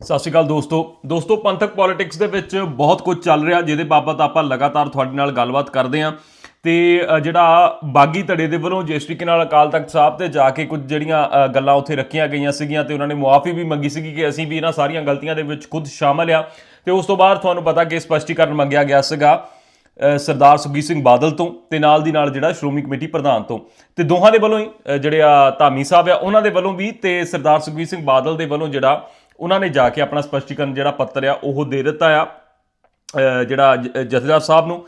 ਸਤਿ ਸ਼੍ਰੀ ਅਕਾਲ ਦੋਸਤੋ। ਦੋਸਤੋ, ਪੰਥਕ ਪੋਲਿਟਿਕਸ ਦੇ ਵਿੱਚ ਬਹੁਤ ਕੁਝ ਚੱਲ ਰਿਹਾ, ਜਿਹਦੇ ਬਾਬਤ ਆਪਾਂ ਲਗਾਤਾਰ ਤੁਹਾਡੇ ਨਾਲ ਗੱਲਬਾਤ ਕਰਦੇ ਹਾਂ। ਤੇ ਜਿਹੜਾ ਬਾਗੀ ਧੜੇ ਦੇ ਵੱਲੋਂ ਜਿਸ ਤਰੀਕੇ ਨਾਲ ਅਕਾਲ ਤਖਤ ਸਾਹਿਬ ਤੇ ਜਾ ਕੇ ਕੁਝ ਜਿਹੜੀਆਂ ਗੱਲਾਂ ਉੱਥੇ ਰੱਖੀਆਂ ਗਈਆਂ ਸੀਗੀਆਂ ਤੇ ਉਹਨਾਂ ਨੇ ਮੁਆਫੀ ਵੀ ਮੰਗੀ ਸੀਗੀ ਕਿ ਅਸੀਂ ਵੀ ਇਹਨਾਂ ਸਾਰੀਆਂ ਗਲਤੀਆਂ ਦੇ ਵਿੱਚ ਖੁਦ ਸ਼ਾਮਲ ਆ ਤੇ ਉਸ ਤੋਂ ਬਾਅਦ ਤੁਹਾਨੂੰ ਪਤਾ ਕਿ ਸਪਸ਼ਟੀਕਰਨ ਮੰਗਿਆ ਗਿਆ ਸੀਗਾ ਸਰਦਾਰ ਸੁਖਬੀਰ ਸਿੰਘ ਬਾਦਲ ਤੋਂ ਤੇ ਨਾਲ ਦੀ ਨਾਲ ਜਿਹੜਾ ਸ਼੍ਰੋਮਣੀ ਕਮੇਟੀ ਪ੍ਰਧਾਨ ਤੋਂ। ਤੇ ਦੋਹਾਂ ਦੇ ਵੱਲੋਂ ਹੀ ਜਿਹੜੇ ਆ ਧਾਮੀ ਸਾਹਿਬ ਆ, ਉਹਨਾਂ ਦੇ ਵੱਲੋਂ ਵੀ ਤੇ ਸਰਦਾਰ ਸੁਖਬੀਰ ਸਿੰਘ ਬਾਦਲ ਦੇ ਵੱਲੋਂ ਜਿਹੜਾ ਉਹਨਾਂ ਨੇ ਜਾ ਕੇ ਆਪਣਾ ਸਪਸ਼ਟੀਕਰਨ ਜਿਹੜਾ ਪੱਤਰ ਆ, ਉਹ ਦੇ ਦਿੱਤਾ ਆ। ਜਿਹੜਾ ਜ- ਜਥੇਦਾਰ ਸਾਹਿਬ ਨੂੰ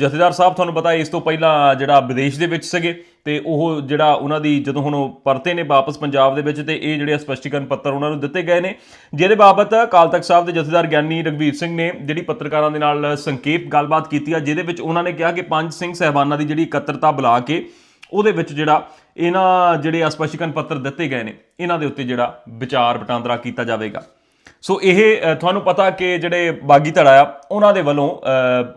ਜਥੇਦਾਰ ਸਾਹਿਬ ਤੁਹਾਨੂੰ ਪਤਾ ਇਸ ਤੋਂ ਪਹਿਲਾਂ ਜਿਹੜਾ ਵਿਦੇਸ਼ ਦੇ ਵਿੱਚ ਸੀਗੇ ਤੇ ਉਹ ਜਿਹੜਾ ਉਹਨਾਂ ਦੀ ਜਦੋਂ ਹੁਣ ਉਹ ਪਰਤੇ ਨੇ ਵਾਪਸ ਪੰਜਾਬ ਦੇ ਵਿੱਚ ਤੇ ਇਹ ਜਿਹੜੇ ਸਪਸ਼ਟੀਕਰਨ ਪੱਤਰ ਉਹਨਾਂ ਨੂੰ ਦਿੱਤੇ ਗਏ ਨੇ, ਜਿਹਦੇ ਬਾਬਤ ਅਕਾਲ ਤਖਤ ਸਾਹਿਬ ਦੇ ਜਥੇਦਾਰ ਗਿਆਨੀ ਰਗਵੀਰ ਸਿੰਘ ਨੇ ਜਿਹੜੀ ਪੱਤਰਕਾਰਾਂ ਦੇ ਨਾਲ ਸੰਖੇਪ ਗੱਲਬਾਤ ਕੀਤੀ ਆ, ਜਿਹਦੇ ਵਿੱਚ ਉਹਨਾਂ ਨੇ ਕਿਹਾ ਕਿ ਪੰਜ ਸਿੰਘ ਸਹਿਬਾਨਾਂ ਦੀ ਜਿਹੜੀ ਇਕੱਤਰਤਾ ਬੁਲਾ ਕੇ ਉਹਦੇ ਵਿੱਚ ਜਿਹੜਾ ਇਹਨਾਂ ਜਿਹੜੇ ਸਪਸ਼ਟੀਕਰਨ ਪੱਤਰ ਦਿੱਤੇ ਗਏ ਨੇ, ਇਹਨਾਂ ਦੇ ਉੱਤੇ ਜਿਹੜਾ ਵਿਚਾਰ ਵਟਾਂਦਰਾ ਕੀਤਾ ਜਾਵੇਗਾ। ਸੋ ਇਹ ਤੁਹਾਨੂੰ ਪਤਾ ਕਿ ਜਿਹੜੇ ਬਾਗੀ ਧੜਾ ਆ, ਉਹਨਾਂ ਦੇ ਵੱਲੋਂ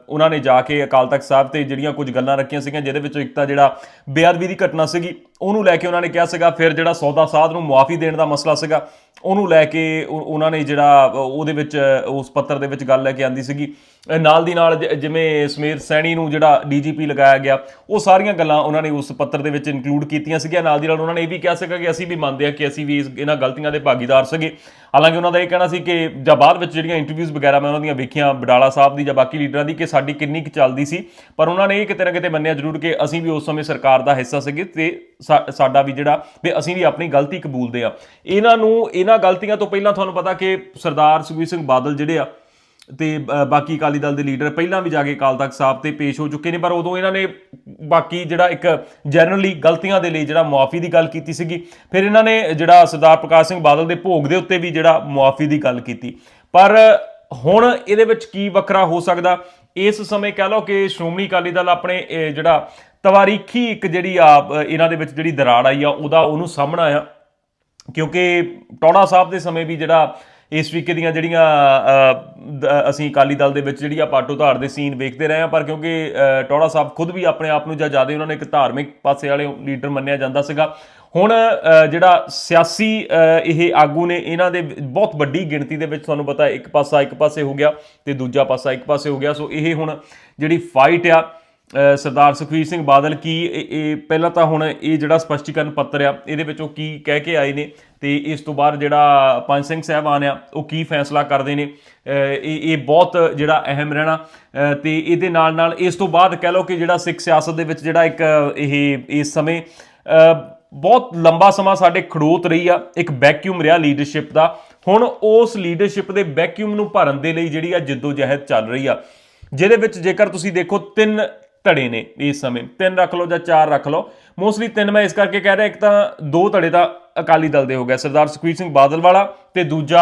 ਉਹਨਾਂ ਨੇ ਜਾ ਕੇ ਅਕਾਲ ਤਖਤ ਸਾਹਿਬ ਤੇ ਜਿਹੜੀਆਂ ਕੁਝ ਗੱਲਾਂ ਰੱਖੀਆਂ ਸੀਗੀਆਂ, ਜਿਹਦੇ ਵਿੱਚੋਂ ਇੱਕ ਤਾਂ ਜਿਹੜਾ ਬੇਅਦਬੀ ਦੀ ਘਟਨਾ ਸੀਗੀ ਉਹਨੂੰ ਲੈ ਕੇ ਉਹਨਾਂ ਨੇ ਕਿਹਾ ਸੀਗਾ, ਫਿਰ ਜਿਹੜਾ ਸੌਦਾ ਸਾਧ ਨੂੰ ਮੁਆਫੀ ਦੇਣ ਦਾ ਮਸਲਾ ਸੀਗਾ, ਉਹਨੂੰ ਲੈ ਕੇ ਉਹਨਾਂ ਨੇ ਜਿਹੜਾ ਉਹਦੇ ਵਿੱਚ, ਉਸ ਪੱਤਰ ਦੇ ਵਿੱਚ ਗੱਲ ਲੈ ਕੇ ਆਂਦੀ ਸੀਗੀ। ਨਾਲ ਦੀ ਨਾਲ ਜ- ਜਿਵੇਂ ਸਮੀਰ ਸੈਣੀ ਨੂੰ ਜਿਹੜਾ ਡੀਜੀਪੀ ਲਗਾਇਆ ਗਿਆ, ਉਹ ਸਾਰੀਆਂ ਗੱਲਾਂ ਉਹਨਾਂ ਨੇ ਉਸ ਪੱਤਰ ਦੇ ਵਿੱਚ ਇਨਕਲੂਡ ਕੀਤੀਆਂ ਸੀਗੀਆਂ। ਨਾਲ ਦੀ ਨਾਲ ਉਹਨਾਂ ਨੇ ਇਹ ਵੀ ਕਿਹਾ ਸੀਗਾ ਕਿ ਅਸੀਂ ਵੀ ਮੰਨਦੇ ਹਾਂ ਕਿ ਅਸੀਂ ਵੀ ਇਸ, ਇਹਨਾਂ ਗਲਤੀਆਂ ਦੇ ਭਾਗੀਦਾਰ ਸੀਗੇ। ਹਾਲਾਂਕਿ ਉਹਨਾਂ ਦਾ ਇਹ ਕਹਿਣਾ ਸੀ ਕਿ ਜਾਂ ਬਾਅਦ ਵਿੱਚ ਜਿਹੜੀਆਂ ਇੰਟਰਵਿਊਜ਼ ਵਗੈਰਾ ਮੈਂ ਉਹਨਾਂ ਦੀਆਂ ਵੇਖੀਆਂ, ਬਡਾਲਾ ਸਾਹਿਬ ਦੀ ਜਾਂ ਬਾਕੀ ਲੀਡਰਾਂ ਦੀ, ਕਿ ਸਾਡੀ ਕਿੰਨੀ ਕੁ ਚੱਲਦੀ ਸੀ। ਪਰ ਉਹਨਾਂ ਨੇ ਇਹ ਕਿਤੇ ਨਾ ਕਿਤੇ ਮੰਨਿਆ ਜ਼ਰੂਰ ਕਿ ਅਸੀਂ ਵੀ ਉਸ ਸਮੇਂ ਸਰਕਾਰ ਦਾ ਹਿੱਸਾ ਸੀਗੇ ਤੇ ਸਾਡਾ ਵੀ ਜਿਹੜਾ ਵੀ ਅਸੀਂ ਵੀ ਆਪਣੀ ਗਲਤੀ ਕਬੂਲਦੇ ਆ ਇਹਨਾਂ ਨੂੰ, ਇਹਨਾਂ ਗਲਤੀਆਂ ਤੋਂ ਪਹਿਲਾਂ ਤੁਹਾਨੂੰ ਪਤਾ ਕਿ ਸਰਦਾਰ ਸੁਖਬੀਰ ਸਿੰਘ ਬਾਦਲ ਜਿਹੜੇ ਆ, ਤੇ ਬਾਕੀ ਅਕਾਲੀ ਦਲ ਦੇ ਲੀਡਰ ਪਹਿਲਾਂ ਵੀ ਜਾ ਕੇ ਅਕਾਲ ਤਖਤ ਸਾਹਿਬ ਤੇ ਪੇਸ਼ ਹੋ ਚੁੱਕੇ ਨੇ, ਪਰ ਉਦੋਂ ਇਹਨਾਂ ਨੇ ਬਾਕੀ ਜਿਹੜਾ ਇੱਕ ਜਨਰਲੀ ਗਲਤੀਆਂ ਦੇ ਲਈ ਜਿਹੜਾ ਮੁਆਫੀ ਦੀ ਗੱਲ ਕੀਤੀ ਸੀਗੀ। ਫਿਰ ਇਹਨਾਂ ਨੇ ਜਿਹੜਾ ਸਰਦਾਰ ਪ੍ਰਕਾਸ਼ ਸਿੰਘ ਬਾਦਲ ਦੇ ਭੋਗ ਦੇ ਉੱਤੇ ਵੀ ਜਿਹੜਾ ਮੁਆਫੀ ਦੀ ਗੱਲ ਕੀਤੀ। ਪਰ ਹੁਣ ਇਹਦੇ ਵਿੱਚ ਕੀ ਵੱਖਰਾ ਹੋ ਸਕਦਾ? ਇਸ ਸਮੇਂ ਕਹਿ ਲਓ ਕਿ ਸ਼੍ਰੋਮਣੀ ਅਕਾਲੀ ਦਲ ਆਪਣੇ ਜਿਹੜਾ ਤਵਾਰੀਖੀ ਇੱਕ ਜਿਹੜੀ ਆ ਇਹਨਾਂ ਦੇ ਵਿੱਚ ਜਿਹੜੀ ਦਰਾੜ ਆਈ ਆ, ਉਹਦਾ ਉਹਨੂੰ ਸਾਹਮਣਾ ਆ। ਕਿਉਂਕਿ ਟੌੜਾ ਸਾਹਿਬ ਦੇ ਸਮੇਂ ਵੀ ਜਿਹੜਾ ਇਸ ਤਰੀਕੇ ਦੀਆਂ ਜਿਹੜੀਆਂ ਦ- ਅਸੀਂ ਅਕਾਲੀ ਦਲ ਦੇ ਵਿੱਚ ਜਿਹੜੀ ਆ ਪਾਟੋ ਧਾਰ ਦੇ ਸੀਨ ਵੇਖਦੇ ਰਹੇ ਆ ਪਰ ਕਿਉਂਕਿ ਟੌੜਾ ਸਾਹਿਬ ਖੁਦ ਵੀ ਆਪਣੇ ਆਪ ਨੂੰ ਜਾਂ ਜ਼ਿਆਦਾ ਉਹਨਾਂ ਨੇ ਇੱਕ ਧਾਰਮਿਕ ਪਾਸੇ ਵਾਲੇ ਲੀਡਰ ਮੰਨਿਆ ਜਾਂਦਾ ਸੀਗਾ। ਹੁਣ ਜਿਹੜਾ ਸਿਆਸੀ ਇਹ ਆਗੂ ਨੇ, ਇਹਨਾਂ ਦੇ ਬਹੁਤ ਵੱਡੀ ਗਿਣਤੀ ਦੇ ਵਿੱਚ ਤੁਹਾਨੂੰ ਪਤਾ ਇੱਕ ਪਾਸਾ ਇੱਕ ਪਾਸੇ ਹੋ ਗਿਆ ਤੇ ਦੂਜਾ ਪਾਸਾ ਇੱਕ ਪਾਸੇ ਹੋ ਗਿਆ। ਸੋ ਇਹ ਹੁਣ ਜਿਹੜੀ ਫਾਈਟ ਆ ਸਰਦਾਰ ਸੁਖਬੀਰ ਸਿੰਘ ਬਾਦਲ ਕੀ ਇਹ ਪਹਿਲਾਂ ਤਾਂ ਹੁਣ ਇਹ ਜਿਹੜਾ ਸਪਸ਼ਟੀਕਰਨ ਪੱਤਰ ਆ ਇਹਦੇ ਵਿੱਚ ਉਹ ਕੀ ਕਹਿ ਕੇ ਆਏ ਨੇ ਤੇ ਇਸ ਤੋਂ ਬਾਅਦ ਜਿਹੜਾ ਪੰਜ ਸਿੰਘ ਸਾਹਿਬਾਨ ਆ ਉਹ ਕੀ ਫੈਸਲਾ ਕਰਦੇ ਨੇ। ਇਹ ਇਹ ਬਹੁਤ ਜਿਹੜਾ ਅਹਿਮ ਰਹਿਣਾ। ਅ, ਤੇ ਇਹਦੇ ਨਾਲ ਨਾਲ ਇਸ ਤੋਂ ਬਾਅਦ ਕਹਿ ਲਓ ਕਿ ਜਿਹੜਾ ਸਿੱਖ ਸਿਆਸਤ ਦੇ ਵਿੱਚ ਜਿਹੜਾ ਇੱਕ ਇਹ ਇਸ ਸਮੇਂ ਬਹੁਤ ਲੰਬਾ ਸਮਾਂ ਸਾਡੇ ਖੜੋਤ ਰਹੀ ਆ ਇੱਕ ਵੈਕਿਊਮ ਰਿਹਾ ਲੀਡਰਸ਼ਿਪ ਦਾ। ਹੁਣ ਉਸ ਲੀਡਰਸ਼ਿਪ ਦੇ ਵੈਕਿਊਮ ਨੂੰ ਭਰਨ ਦੇ ਲਈ ਜਿਹੜੀ ਆ ਜਿੱਦੋ ਜਹਿਦ ਚੱਲ ਰਹੀ ਆ। ਜਿਹਦੇ ਵਿੱਚ ਜੇਕਰ ਤੁਸੀਂ ਦੇਖੋ ਤਿੰਨ ਧੜੇ ਨੇ ਇਸ ਸਮੇਂ। ਤਿੰਨ ਰੱਖ ਲਓ ਜਾਂ ਚਾਰ ਰੱਖ ਲਓ। ਮੋਸਟਲੀ ਤਿੰਨ ਮੈਂ ਇਸ ਕਰਕੇ ਕਹਿ ਰਿਹਾ, ਇੱਕ ਤਾਂ ਦੋ ਧੜੇ ਤਾਂ ਅਕਾਲੀ ਦਲ ਦੇ ਹੋ ਗਏ। ਸਰਦਾਰ ਸੁਖਬੀਰ ਸਿੰਘ ਬਾਦਲ ਵਾਲਾ ਤੇ ਦੂਜਾ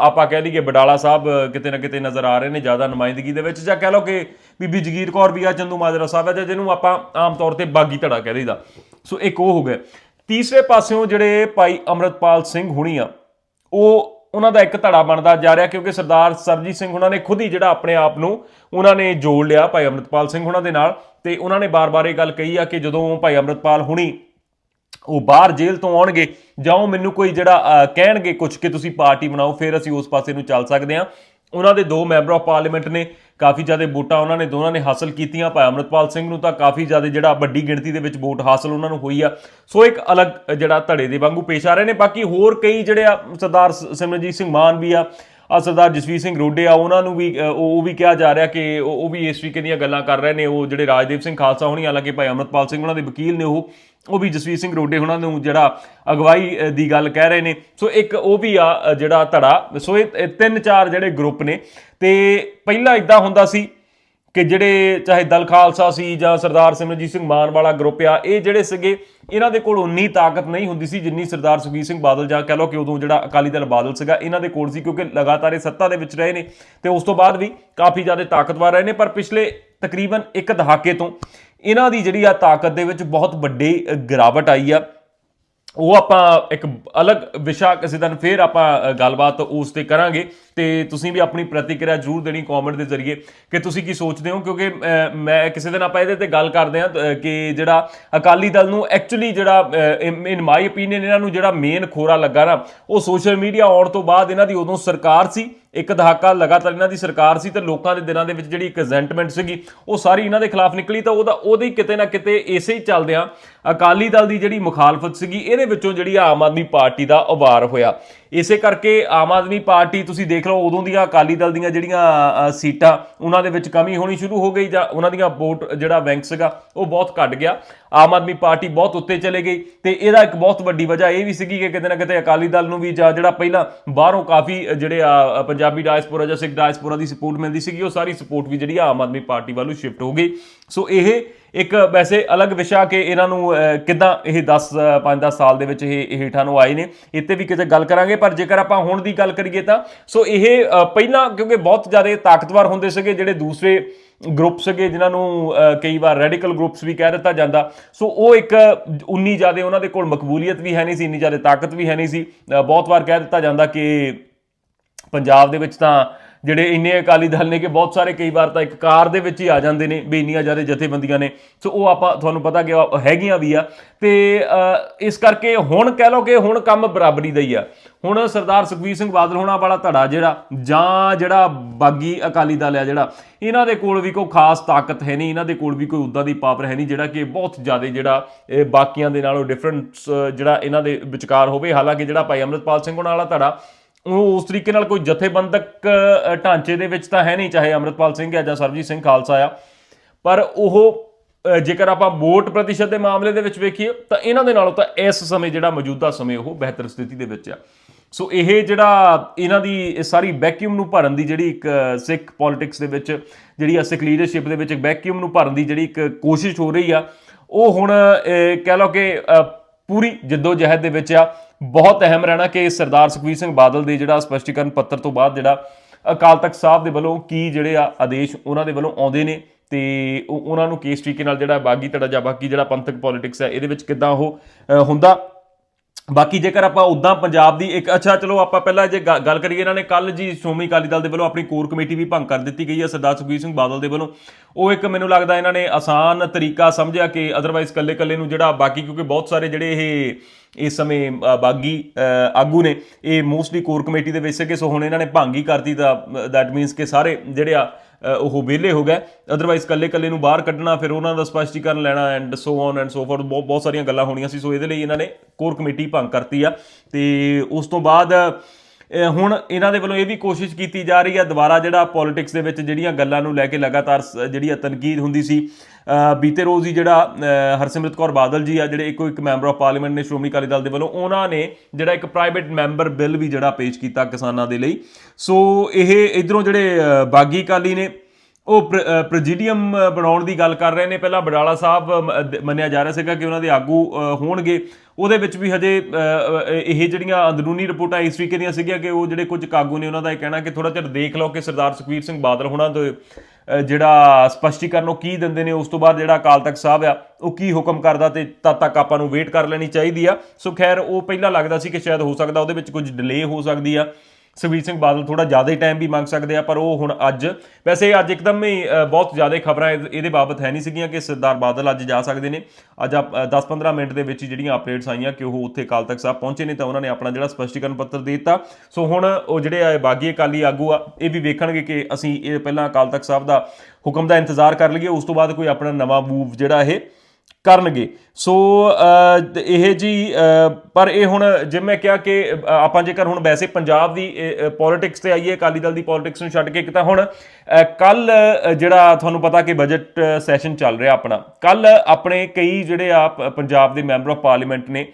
ਆਪਾਂ ਕਹਿ ਲਈਏ ਬਡਾਲਾ ਸਾਹਿਬ ਕਿਤੇ ਨਾ ਕਿਤੇ ਨਜ਼ਰ ਆ ਰਹੇ ਨੇ ਜ਼ਿਆਦਾ ਨੁਮਾਇੰਦਗੀ ਦੇ ਵਿੱਚ। ਜਾਂ ਕਹਿ ਲਓ ਕਿ ਬੀਬੀ ਜਗੀਰ ਕੌਰ ਵੀ ਆ, ਚੰਦੂ ਮਾਜਰਾ ਸਾਹਿਬ ਹੈ ਜਾਂ ਜਿਹਨੂੰ ਆਪਾਂ ਆਮ ਤੌਰ ਤੇ ਬਾਗੀ ਧੜਾ ਕਹਿ ਲਈਦਾ ਸੋ ਇੱਕ ਉਹ ਹੋ ਗਿਆ ਤੀਸਰੇ ਪਾਸਿਓਂ ਜਿਹੜੇ ਭਾਈ ਅਮਰਤਪਾਲ ਸਿੰਘ ਹੁਣੀ ਆ, ਉਹ ਉਹਨਾਂ ਦਾ ਇੱਕ ਧੜਾ ਬਣਦਾ ਜਾ ਰਿਹਾ ਕਿਉਂਕਿ ਸਰਦਾਰ ਸਰਜੀਤ ਸਿੰਘ ਉਹਨਾਂ ਨੇ ਖੁਦ ਹੀ ਜਿਹੜਾ ਆਪਣੇ ਆਪ ਨੂੰ ਉਹਨਾਂ ਨੇ ਜੋੜ ਲਿਆ ਭਾਈ ਅਮਰਤਪਾਲ ਸਿੰਘ ਉਹਨਾਂ ਦੇ ਨਾਲ ਤੇ ਉਹਨਾਂ ਨੇ ਬਾਰ-ਬਾਰ ਇਹ ਗੱਲ ਕਹੀ ਆ ਕਿ ਜਦੋਂ ਭਾਈ ਅਮਰਤਪਾਲ ਹੁਣੀ ਉਹ ਬਾਹਰ ਜੇਲ੍ਹ ਤੋਂ ਆਉਣਗੇ ਜਾਂ ਉਹ ਮੈਨੂੰ ਕੋਈ ਜਿਹੜਾ ਕਹਿਣਗੇ ਕੁਝ ਕਿ ਤੁਸੀਂ ਪਾਰਟੀ ਬਣਾਓ, ਫਿਰ ਅਸੀਂ ਉਸ ਪਾਸੇ ਨੂੰ ਚੱਲ ਸਕਦੇ ਹਾਂ। ਉਹਨਾਂ ਦੇ ਦੋ ਮੈਂਬਰ ਆਫ ਪਾਰਲੀਮੈਂਟ ਨੇ ਕਾਫੀ ਜ਼ਿਆਦਾ ਵੋਟਾਂ ਉਹਨਾਂ ਨੇ, ਦੋਨਾਂ ਨੇ ਹਾਸਲ ਕੀਤੀਆਂ। ਭਾਈ ਅਮਰਤਪਾਲ ਸਿੰਘ ਨੂੰ ਤਾਂ ਕਾਫੀ ਜ਼ਿਆਦਾ ਜਿਹੜਾ ਵੱਡੀ ਗਿਣਤੀ ਦੇ ਵਿੱਚ ਵੋਟ ਹਾਸਲ ਉਹਨਾਂ ਨੂੰ ਹੋਈ ਆ। ਸੋ ਇੱਕ ਅਲੱਗ ਜਿਹੜਾ ਧੜੇ ਦੇ ਵਾਂਗੂ ਪੇਸ਼ ਆ ਰਹੇ ਨੇ। ਬਾਕੀ ਹੋਰ ਕਈ ਜਿਹੜੇ ਆ, ਸਰਦਾਰ ਸਿਮਰਨਜੀਤ ਸਿੰਘ ਮਾਨ ਵੀ ਆ ਆ ਸਰਦਾਰ ਜਸਵੀਰ ਸਿੰਘ ਰੋਡੇ ਆ, ਉਹਨਾਂ ਨੂੰ ਵੀ ਉਹ ਵੀ ਕਿਹਾ ਜਾ ਰਿਹਾ ਕਿ ਉਹ ਉਹ ਵੀ ਇਸ ਤਰੀਕੇ ਦੀਆਂ ਗੱਲਾਂ ਕਰ ਰਹੇ ਨੇ। ਉਹ ਜਿਹੜੇ ਰਾਜਦੀਪ ਸਿੰਘ ਖਾਲਸਾ ਹੋਣੀ, ਹਾਲਾਂਕਿ ਭਾਈ ਅਮਰਤਪਾਲ ਸਿੰਘ ਉਹਨਾਂ ਦੇ ਵਕੀਲ ਨੇ ਉਹ। ਉਹ ਵੀ ਜਸਵੀਰ ਸਿੰਘ ਰੋਡੇ ਉਹਨਾਂ ਨੂੰ ਜਿਹੜਾ ਅਗਵਾਈ ਦੀ ਗੱਲ ਕਹਿ ਰਹੇ ਨੇ। ਸੋ ਇੱਕ ਉਹ ਵੀ ਆ ਜਿਹੜਾ ਧੜਾ। ਸੋ ਇਹ ਤਿੰਨ ਚਾਰ ਜਿਹੜੇ ਗਰੁੱਪ ਨੇ। ਤੇ ਪਹਿਲਾਂ ਇਦਾਂ ਹੁੰਦਾ ਸੀ ਕਿ ਜਿਹੜੇ ਚਾਹੇ ਦਲ ਖਾਲਸਾ ਸੀ ਜਾਂ ਸਰਦਾਰ ਸਿਮਰਨਜੀਤ ਸਿੰਘ ਮਾਨ ਵਾਲਾ ਗਰੁੱਪ ਆ, ਇਹ ਜਿਹੜੇ ਸੀਗੇ, ਇਹਨਾਂ ਦੇ ਕੋਲ ਉਨੀ ਤਾਕਤ ਨਹੀਂ ਹੁੰਦੀ ਸੀ ਜਿੰਨੀ ਸਰਦਾਰ ਸੁਖਬੀਰ ਸਿੰਘ ਬਾਦਲ ਜਾਂ ਕਹ ਲਓ ਕਿ ਉਦੋਂ ਜਿਹੜਾ ਅਕਾਲੀ ਦਲ ਬਾਦਲ ਸੀਗਾ, ਇਹਨਾਂ ਦੇ ਕੋਲ ਸੀ ਕਿਉਂਕਿ ਲਗਾਤਾਰ ਇਹ ਸੱਤਾ ਦੇ ਵਿੱਚ ਰਹੇ ਨੇ। ਤੇ ਉਸ ਤੋਂ ਬਾਅਦ ਵੀ ਕਾਫੀ ਜ਼ਿਆਦਾ ਤਾਕਤਵਰ ਰਹੇ ਨੇ, ਪਰ ਪਿਛਲੇ ਤਕਰੀਬਨ ਇੱਕ ਦਹਾਕੇ ਤੋਂ ਇਹਨਾਂ ਦੀ ਜਿਹੜੀ ਆ ਤਾਕਤ ਦੇ ਵਿੱਚ ਬਹੁਤ ਵੱਡੀ ਗਿਰਾਵਟ ਆਈ ਆ। ਉਹ ਆਪਾਂ ਇੱਕ ਅਲੱਗ ਵਿਸ਼ਾ ਕਿਸੇ ਦਿਨ ਫੇਰ ਆਪਾਂ ਗੱਲਬਾਤ ਉਸ ਤੇ ਕਰਾਂਗੇ। ਤੇ ਤੁਸੀਂ ਵੀ ਆਪਣੀ ਪ੍ਰਤੀਕਿਰਿਆ ਜ਼ਰੂਰ ਦੇਣੀ ਕਮੈਂਟ ਦੇ ਜ਼ਰੀਏ ਕਿ ਤੁਸੀਂ ਕੀ ਸੋਚਦੇ ਹੋ? ਕਿਉਂਕਿ ਮੈਂ ਕਿਸੇ ਦਿਨ ਆਪਾਂ ਇਹਦੇ ਤੇ ਗੱਲ ਕਰਦੇ ਹਾਂ ਕਿ ਜਿਹੜਾ ਅਕਾਲੀ ਦਲ ਨੂੰ ਐਕਚੁਅਲੀ ਜਿਹੜਾ ਇਨ ਮਾਈ ਓਪੀਨੀਅਨ ਇਹਨਾਂ ਨੂੰ ਜਿਹੜਾ ਮੇਨ ਖੋਰਾ ਲੱਗਾ ਨਾ, ਉਹ ਸੋਸ਼ਲ ਮੀਡੀਆ ਆਉਣ ਤੋਂ ਬਾਅਦ ਇਹਨਾਂ ਦੀ ਉਦੋਂ ਸਰਕਾਰ ਸੀ, ਇੱਕ ਦਹਾਕਾ ਲਗਾਤਾਰ ਇਹਨਾਂ ਦੀ ਸਰਕਾਰ ਸੀ ਤੇ ਲੋਕਾਂ ਦੇ ਦਿਲਾਂ ਦੇ ਵਿੱਚ ਜਿਹੜੀ ਇੱਕ ਰੈਜ਼ੈਂਟਮੈਂਟ ਸੀਗੀ, ਉਹ ਸਾਰੀ ਇਹਨਾਂ ਦੇ ਖਿਲਾਫ ਨਿਕਲੀ ਤਾਂ ਉਹਦਾ, ਉਹਦੇ ਹੀ ਕਿਤੇ ਨਾ ਕਿਤੇ ਇਸੇ ਹੀ ਚੱਲਦਿਆਂ ਅਕਾਲੀ ਦਲ ਦੀ ਜਿਹੜੀ ਮੁਖਾਲਫਤ ਸੀਗੀ, ਇਹਦੇ ਵਿੱਚੋਂ ਜਿਹੜੀ ਆਮ ਆਦਮੀ ਪਾਰਟੀ ਦਾ ਉਭਾਰ ਹੋਇਆ। ਇਸੇ ਕਰਕੇ ਆਮ ਆਦਮੀ ਪਾਰਟੀ ਤੁਸੀਂ ਦੇਖ ਲਓ ਉਦੋਂ ਦੀਆਂ ਅਕਾਲੀ ਦਲ ਦੀਆਂ ਜਿਹੜੀਆਂ ਸੀਟਾਂ ਉਹਨਾਂ ਦੇ ਵਿੱਚ ਕਮੀ ਹੋਣੀ ਸ਼ੁਰੂ ਹੋ ਗਈ ਜਾਂ ਉਹਨਾਂ ਦੀਆਂ ਵੋਟ ਜਿਹੜਾ ਬੈਂਕ ਸੀਗਾ ਉਹ ਬਹੁਤ ਘਟ ਗਿਆ। ਆਮ ਆਦਮੀ ਪਾਰਟੀ ਬਹੁਤ ਉੱਤੇ ਚਲੇ ਗਈ ਤੇ ਇਹਦਾ ਇੱਕ ਬਹੁਤ ਵੱਡੀ ਵਜ੍ਹਾ ਇਹ ਵੀ ਸੀਗੀ ਕਿ ਕਿਤੇ ਨਾ ਕਿਤੇ ਅਕਾਲੀ ਦਲ ਨੂੰ ਵੀ ਜਾਂ ਜਿਹੜਾ ਪਹਿਲਾਂ ਬਾਹਰੋਂ ਕਾਫੀ ਜਿਹੜੇ ਆ ਪੰਜਾਬੀ ਡਾਇਸਪੋਰਾ ਜਾਂ ਸਿੱਖ ਡਾਇਸਪੋਰਾ ਦੀ ਸਪੋਰਟ ਮਿਲਦੀ ਸੀਗੀ ਉਹ ਸਾਰੀ ਸਪੋਰਟ ਵੀ ਜਿਹੜੀ ਆਮ ਆਦਮੀ ਪਾਰਟੀ ਵੱਲੋਂ ਸ਼ਿਫਟ ਹੋ ਗਈ। ਸੋ ਇਹ ਇੱਕ ਵੈਸੇ ਅਲੱਗ ਵਿਸ਼ਾ ਕਿ ਇਹਨਾਂ ਨੂੰ ਅ, ਕਿੱਦਾਂ ਇਹ 10 5-10 ਸਾਲ ਦੇ ਵਿੱਚ ਇਹ ਇਹ ਹੇਠਾਂ ਨੂੰ ਆਏ ਨੇ। ਇੱਥੇ ਵੀ ਕਿਤੇ ਗੱਲ ਕਰਾਂਗੇ ਪਰ ਜੇਕਰ ਆਪਾਂ ਹੁਣ ਦੀ ਗੱਲ ਕਰੀਏ ਤਾਂ, ਸੋ ਇਹ ਪਹਿਲਾਂ ਕਿਉਂਕਿ ਬਹੁਤ ਜ਼ਿਆਦਾ ਤਾਕਤਵਰ ਹੁੰਦੇ ਸੀਗੇ ਜਿਹੜੇ ਦੂਸਰੇ ਗਰੁੱਪ ਸੀਗੇ, ਜਿਨ੍ਹਾਂ ਨੂੰ ਕਈ ਵਾਰ ਰੈਡੀਕਲ ਗਰੁੱਪਸ ਵੀ ਕਹਿ ਦਿੱਤਾ ਜਾਂਦਾ। ਸੋ ਉਹ ਇੱਕ ਉਨੀ ਜ਼ਿਆਦਾ ਉਹਨਾਂ ਦੇ ਕੋਲ ਮਕਬੂਲੀਅਤ ਵੀ ਹੈ ਨਹੀਂ ਸੀ, ਇੰਨੀ ਜ਼ਿਆਦਾ ਤਾਕਤ ਵੀ ਹੈ ਨਹੀਂ ਸੀ। ਬਹੁਤ ਵਾਰ ਕਹਿ ਦਿੱਤਾ ਜਾਂਦਾ ਕਿ ਪੰਜਾਬ ਦੇ ਵਿੱਚ ਤਾਂ ਜਿਹੜੇ ਇੰਨੇ ਅਕਾਲੀ ਦਲ ਨੇ ਕਿ ਬਹੁਤ ਸਾਰੇ ਕਈ ਵਾਰ ਤਾਂ ਇੱਕ ਕਾਰ ਦੇ ਵਿੱਚ ਹੀ ਆ ਜਾਂਦੇ ਨੇ, ਵੀ ਇੰਨੀਆਂ ਜ਼ਿਆਦਾ ਜਥੇਬੰਦੀਆਂ ਨੇ। ਸੋ ਉਹ ਆਪਾਂ ਤੁਹਾਨੂੰ ਪਤਾ ਕਿ ਹੈਗੀਆਂ ਵੀ ਆ। ਤੇ ਇਸ ਕਰਕੇ ਹੁਣ ਕਹਿ ਲਓ ਕਿ ਹੁਣ ਕੰਮ ਬਰਾਬਰੀ ਦਾ ਹੀ ਆ। ਹੁਣ ਸਰਦਾਰ ਸੁਖਬੀਰ ਸਿੰਘ ਬਾਦਲ ਹੋਣਾ ਵਾਲਾ ਧੜਾ ਜਿਹੜਾ, ਜਾਂ ਜਿਹੜਾ ਬਾਗੀ ਅਕਾਲੀ ਦਲ ਆ ਜਿਹੜਾ, ਇਹਨਾਂ ਦੇ ਕੋਲ ਵੀ ਕੋਈ ਖਾਸ ਤਾਕਤ ਹੈ ਨਹੀਂ, ਇਹਨਾਂ ਦੇ ਕੋਲ ਵੀ ਕੋਈ ਉਦਾਂ ਦੀ ਪਾਵਰ ਹੈ ਨਹੀਂ, ਜਿਹੜਾ ਕਿ ਬਹੁਤ ਜ਼ਿਆਦਾ ਜਿਹੜਾ ਬਾਕੀਆਂ ਦੇ ਨਾਲੋਂ ਡਿਫਰੈਂਸ ਜਿਹੜਾ ਇਹਨਾਂ ਦੇ ਵਿਚਕਾਰ ਹੋਵੇ। ਹਾਲਾਂਕਿ ਜਿਹੜਾ ਭਾਈ ਅਮਰਤਪਾਲ ਸਿੰਘ ਹੋਣਾ ਵਾਲਾ ਧੜਾ ਉਹ ਉਸ ਤਰੀਕੇ ਨਾਲ ਕੋਈ ਜਥੇਬੰਦਕ ਢਾਂਚੇ ਦੇ ਵਿੱਚ ਤਾਂ ਹੈ ਨਹੀਂ, ਚਾਹੇ ਅਮਰਤਪਾਲ ਸਿੰਘ ਆ ਜਾਂ ਸਰਬਜੀਤ ਸਿੰਘ ਖਾਲਸਾ ਆ। ਪਰ ਉਹ ਜੇਕਰ ਆਪਾਂ ਵੋਟ ਪ੍ਰਤੀਸ਼ਤ ਦੇ ਮਾਮਲੇ ਦੇ ਵਿੱਚ ਵੇਖੀਏ, ਤਾਂ ਇਹਨਾਂ ਦੇ ਨਾਲੋਂ ਤਾਂ ਇਸ ਸਮੇਂ ਜਿਹੜਾ ਮੌਜੂਦਾ ਸਮੇਂ ਉਹ ਬਿਹਤਰ ਸਥਿਤੀ ਦੇ ਵਿੱਚ ਆ। ਸੋ ਇਹ ਜਿਹੜਾ ਇਹਨਾਂ ਦੀ, ਇਹ ਸਾਰੀ ਵੈਕਿਊਮ ਨੂੰ ਭਰਨ ਦੀ ਜਿਹੜੀ ਇੱਕ ਸਿੱਖ ਪੋਲਿਟਿਕਸ ਦੇ ਵਿੱਚ, ਜਿਹੜੀ ਆ ਸਿੱਖ ਲੀਡਰਸ਼ਿਪ ਦੇ ਵਿੱਚ ਇੱਕ ਵੈਕਿਊਮ ਨੂੰ ਭਰਨ ਦੀ ਜਿਹੜੀ ਇੱਕ ਕੋਸ਼ਿਸ਼ ਹੋ ਰਹੀ ਆ, ਉਹ ਹੁਣ ਕਹਿ ਲਓ ਕਿ ਪੂਰੀ ਜਿੱਦੋ ਜਹਿਦ ਦੇ ਵਿੱਚ ਆ। ਬਹੁਤ ਅਹਿਮ ਰਹਿਣਾ ਕਿ ਸਰਦਾਰ ਸੁਖਬੀਰ ਸਿੰਘ ਬਾਦਲ ਦੇ ਜਿਹੜਾ ਸਪਸ਼ਟੀਕਰਨ ਪੱਤਰ ਤੋਂ ਬਾਅਦ ਜਿਹੜਾ ਅਕਾਲ ਤਖਤ ਸਾਹਿਬ ਦੇ ਵੱਲੋਂ ਕੀ ਜਿਹੜੇ ਆ ਆਦੇਸ਼ ਉਹਨਾਂ ਦੇ ਵੱਲੋਂ ਆਉਂਦੇ ਨੇ ਤੇ ਉਹਨਾਂ ਨੂੰ ਕਿਸ ਤਰੀਕੇ ਨਾਲ ਜਿਹੜਾ ਬਾਗੀ ਧੜਾ ਜਾਂ ਬਾਕੀ ਜਿਹੜਾ ਪੰਥਕ ਪੋਲਿਟਿਕਸ ਹੈ ਇਹਦੇ ਵਿੱਚ ਕਿੱਦਾਂ ਉਹ ਹੁੰਦਾ। ਬਾਕੀ ਜੇਕਰ ਆਪਾਂ ਉਦਾਂ ਪੰਜਾਬ ਦੀ ਇੱਕ, ਅੱਛਾ ਚਲੋ ਆਪਾਂ ਪਹਿਲਾਂ ਜੇ ਗੱਲ ਕਰੀਏ ਇਹਨਾਂ ਨੇ ਕੱਲ ਜੀ ਸ਼੍ਰੋਮਣੀ ਅਕਾਲੀ ਦਲ ਦੇ ਵੱਲੋਂ ਆਪਣੀ ਕੋਰ ਕਮੇਟੀ ਵੀ ਭੰਗ ਕਰ ਦਿੱਤੀ ਗਈ ਹੈ ਸਰਦਾਰ ਸੁਖਬੀਰ ਸਿੰਘ ਬਾਦਲ ਦੇ ਵੱਲੋਂ। ਉਹ ਇੱਕ ਮੈਨੂੰ ਲੱਗਦਾ ਇਹਨਾਂ ਨੇ ਆਸਾਨ ਤਰੀਕਾ ਸਮਝਿਆ ਕਿ ਅਦਰਵਾਈਜ਼ ਕੱਲੇ ਕੱਲੇ ਨੂੰ ਜਿਹੜਾ ਬਾਕੀ ਕਿਉਂਕਿ ਬਹੁਤ ਸਾਰੇ ਜਿਹੜੇ ਇਹ ਇਸ ਸਮੇਂ ਬਾਗੀ ਆਗੂ ਨੇ। ਇਹ ਮੋਸਟਲੀ ਕੋਰ ਕਮੇਟੀ ਦੇ ਵਿੱਚ ਸੀਗੇ ਸੋ ਹੁਣ ਇਹਨਾਂ ਨੇ ਭੰਗ ਹੀ ਕਰਤੀ ਤਾਂ ਦੈਟ ਮੀਨਸ ਕਿ ਸਾਰੇ ਜਿਹੜੇ ਆ ਉਹ ਵਿਹਲੇ ਹੋ ਗਏ। ਅਦਰਵਾਈਜ਼ ਕੱਲੇ ਕੱਲੇ ਨੂੰ ਬਾਹਰ ਕੱਢਣਾ, ਫਿਰ ਉਹਨਾਂ ਦਾ ਸਪਸ਼ਟੀਕਰਨ ਲੈਣਾ and so on and so forth ਬਹੁਤ ਬਹੁਤ ਸਾਰੀਆਂ ਗੱਲਾਂ ਹੋਣੀਆਂ ਸੀ। ਸੋ ਇਹਦੇ ਲਈ ਇਹਨਾਂ ਨੇ ਕੋਰ ਕਮੇਟੀ ਭੰਗ ਕਰਤੀ ਆ। ਤੇ ਉਸ ਤੋਂ ਬਾਅਦ ਹੁਣ ਇਹਨਾਂ ਦੇ ਵੱਲੋਂ ਇਹ ਵੀ ਕੋਸ਼ਿਸ਼ ਕੀਤੀ ਜਾ ਰਹੀ ਆ, ਦੁਬਾਰਾ ਜਿਹੜਾ ਪੋਲਿਟਿਕਸ ਦੇ ਵਿੱਚ ਜਿਹੜੀਆਂ ਗੱਲਾਂ ਨੂੰ ਲੈ ਕੇ ਲਗਾਤਾਰ ਸ- ਜਿਹੜੀ ਆ ਤਨਕੀਦ ਹੁੰਦੀ ਸੀ ਬੀਤੇ ਰੋਜ਼ ਹੀ ਜਿਹੜਾ ਹਰਸਿਮਰਤ ਕੌਰ ਬਾਦਲ ਜੀ ਆ, ਜਿਹੜੇ ਇੱਕੋ ਇੱਕ ਮੈਂਬਰ ਆਫ ਪਾਰਲੀਮੈਂਟ ਨੇ ਸ਼੍ਰੋਮਣੀ ਅਕਾਲੀ ਦਲ ਦੇ ਵੱਲੋਂ, ਉਹਨਾਂ ਨੇ ਜਿਹੜਾ ਇੱਕ ਪ੍ਰਾਈਵੇਟ ਮੈਂਬਰ ਬਿੱਲ ਵੀ ਜਿਹੜਾ ਪੇਸ਼ ਕੀਤਾ ਕਿਸਾਨਾਂ ਦੇ ਲਈ। ਸੋ ਇਹ ਇਧਰੋਂ ਜਿਹੜੇ ਬਾਗੀ ਅਕਾਲੀ ਨੇ, ਉਹ ਪ੍ਰੈਜ਼ੀਡੀਅਮ ਬਣਾਉਣ ਦੀ ਗੱਲ ਕਰ ਰਹੇ ਨੇ। ਪਹਿਲਾਂ ਬਡਾਲਾ ਸਾਹਿਬ ਮੰਨਿਆ ਜਾ ਰਿਹਾ ਸੀਗਾ ਕਿ ਉਹਨਾਂ ਦੇ ਆਗੂ ਹੋਣਗੇ। ਉਹਦੇ ਵਿੱਚ ਵੀ ਹਜੇ ਇਹ ਜਿਹੜੀਆਂ ਅੰਦਰੂਨੀ ਰਿਪੋਰਟਾਂ ਇਸ ਤਰੀਕੇ ਦੀਆਂ ਸੀਗੀਆਂ ਕਿ ਉਹ ਜਿਹੜੇ ਕੁਝ ਕਾਗੂ ਨੇ ਉਹਨਾਂ ਦਾ ਇਹ ਕਹਿਣਾ ਕਿ ਥੋੜਾ ਚਿਰ ਦੇਖ ਲਓ ਕਿ ਸਰਦਾਰ ਸੁਖਬੀਰ ਸਿੰਘ ਬਾਦਲ ਹੋਣਾ ਤੋਂ ਜਿਹੜਾ ਸਪਸ਼ਟੀਕਰਨ ਉਹ ਕੀ ਦਿੰਦੇ ਨੇ, ਉਸ ਤੋਂ ਬਾਅਦ ਜਿਹੜਾ ਅਕਾਲ ਤਖਤ ਸਾਹਿਬ ਆ, ਉਹ ਕੀ ਹੁਕਮ ਕਰਦਾ ਤੇ ਤਦ ਤੱਕ ਆਪਾਂ ਨੂੰ ਵੇਟ ਕਰ ਲੈਣੀ ਚਾਹੀਦੀ ਆ। ਸੋ ਖੈਰ, ਉਹ ਪਹਿਲਾਂ ਲੱਗਦਾ ਸੀ ਕਿ ਸ਼ਾਇਦ ਹੋ ਸਕਦਾ ਉਹਦੇ ਵਿੱਚ ਕੁਝ ਡਿਲੇ ਹੋ ਸਕਦੀ ਆ। ਸੁਖਬੀਰ ਸਿੰਘ ਬਾਦਲ ਥੋੜਾ ਜ਼ਿਆਦਾ ਹੀ ਟਾਈਮ ਵੀ ਮੰਗ ਸਕਦੇ ਆ, ਪਰ ਉਹ ਹੁਣ ਅੱਜ, ਵੈਸੇ ਅੱਜ ਇੱਕਦਮ ਹੀ ਬਹੁਤ ਜ਼ਿਆਦਾ ਖਬਰਾਂ ਇਹਦੇ ਬਾਬਤ ਹੈ ਨਹੀਂ ਸੀਗੀਆਂ ਕਿ ਸਰਦਾਰ ਬਾਦਲ ਅੱਜ ਜਾ ਸਕਦੇ ਨੇ। ਅੱਜ 10-15 ਮਿੰਟ ਦੇ ਵਿੱਚ ਜਿਹੜੀਆਂ ਅਪਡੇਟਸ ਆਈਆਂ ਕਿ ਉਹ ਉੱਥੇ ਕਾਲ ਤੱਕ ਸਾਹਿਬ ਪਹੁੰਚੇ ਨੇ, ਤਾਂ ਉਹਨਾਂ ਨੇ ਆਪਣਾ ਜਿਹੜਾ ਸਪਸ਼ਟੀਕਰਨ ਪੱਤਰ ਦੇ ਦਿੱਤਾ। ਸੋ ਹੁਣ ਉਹ ਜਿਹੜੇ ਬਾਗੀ ਅਕਾਲੀ ਆਗੂ ਆ, ਇਹ ਵੀ ਵੇਖਣਗੇ ਕਿ ਅਸੀਂ ਇਹ ਪਹਿਲਾਂ ਅਕਾਲ ਤਖਤ ਸਾਹਿਬ ਦਾ ਹੁਕਮ ਦਾ ਇੰਤਜ਼ਾਰ ਕਰ ਲਈਏ, ਉਸ ਤੋਂ ਬਾਅਦ ਕੋਈ ਆਪਣਾ ਨਵਾਂ ਮੂਵ ਜਿਹੜਾ ਇਹ ਕਰਨਗੇ। ਸੋ ਇਹ ਜੀ ਪਰ ਇਹ ਹੁਣ ਜਿਵੇਂ ਮੈਂ ਕਿਹਾ ਕਿ ਆਪਾਂ ਜੇਕਰ ਹੁਣ ਵੈਸੇ ਪੰਜਾਬ ਦੀ ਪੋਲਿਟਿਕਸ ਤੇ ਆਈਏ ਅਕਾਲੀ ਦਲ ਦੀ ਪੋਲਿਟਿਕਸ ਨੂੰ ਛੱਡ ਕੇ ਇੱਕ ਤਾਂ ਹੁਣ ਕੱਲ ਜਿਹੜਾ ਤੁਹਾਨੂੰ ਪਤਾ ਕਿ ਬਜਟ ਸੈਸ਼ਨ ਚੱਲ ਰਿਹਾ ਆਪਣਾ ਕੱਲ ਆਪਣੇ ਕਈ ਜਿਹੜੇ ਆ ਪ- ਪੰਜਾਬ ਦੇ ਮੈਂਬਰ ਆਫ ਪਾਰਲੀਮੈਂਟ ਨੇ